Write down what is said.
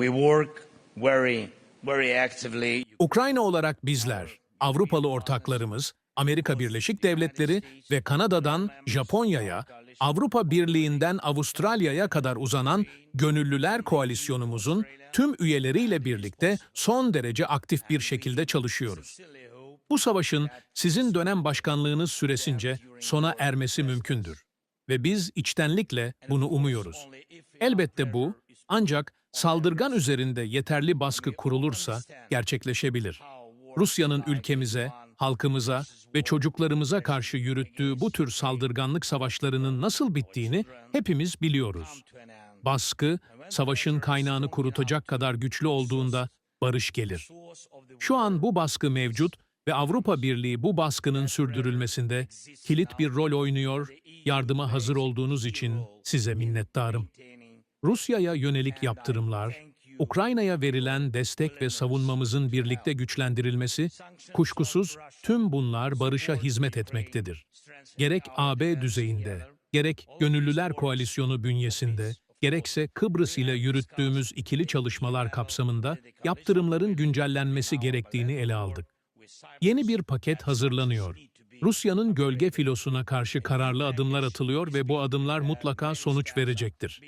we work very, very actively. Ukrayna olarak bizler, Avrupalı ortaklarımız, Amerika Birleşik Devletleri ve Kanada'dan Japonya'ya, Avrupa Birliği'nden Avustralya'ya kadar uzanan Gönüllüler Koalisyonumuzun tüm üyeleriyle birlikte son derece aktif bir şekilde çalışıyoruz. Bu savaşın sizin dönem başkanlığınız süresince sona ermesi mümkündür ve biz içtenlikle bunu umuyoruz. Elbette bu ancak saldırgan üzerinde yeterli baskı kurulursa gerçekleşebilir. Rusya'nın ülkemize, halkımıza ve çocuklarımıza karşı yürüttüğü bu tür saldırganlık savaşlarının nasıl bittiğini hepimiz biliyoruz. Baskı, savaşın kaynağını kurutacak kadar güçlü olduğunda barış gelir. Şu an bu baskı mevcut ve Avrupa Birliği bu baskının sürdürülmesinde kilit bir rol oynuyor. Yardıma hazır olduğunuz için size minnettarım. Rusya'ya yönelik yaptırımlar, Ukrayna'ya verilen destek ve savunmamızın birlikte güçlendirilmesi, kuşkusuz tüm bunlar barışa hizmet etmektedir. Gerek AB düzeyinde, gerek Gönüllüler Koalisyonu bünyesinde, gerekse Kıbrıs ile yürüttüğümüz ikili çalışmalar kapsamında yaptırımların güncellenmesi gerektiğini ele aldık. Yeni bir paket hazırlanıyor. Rusya'nın gölge filosuna karşı kararlı adımlar atılıyor ve bu adımlar mutlaka sonuç verecektir.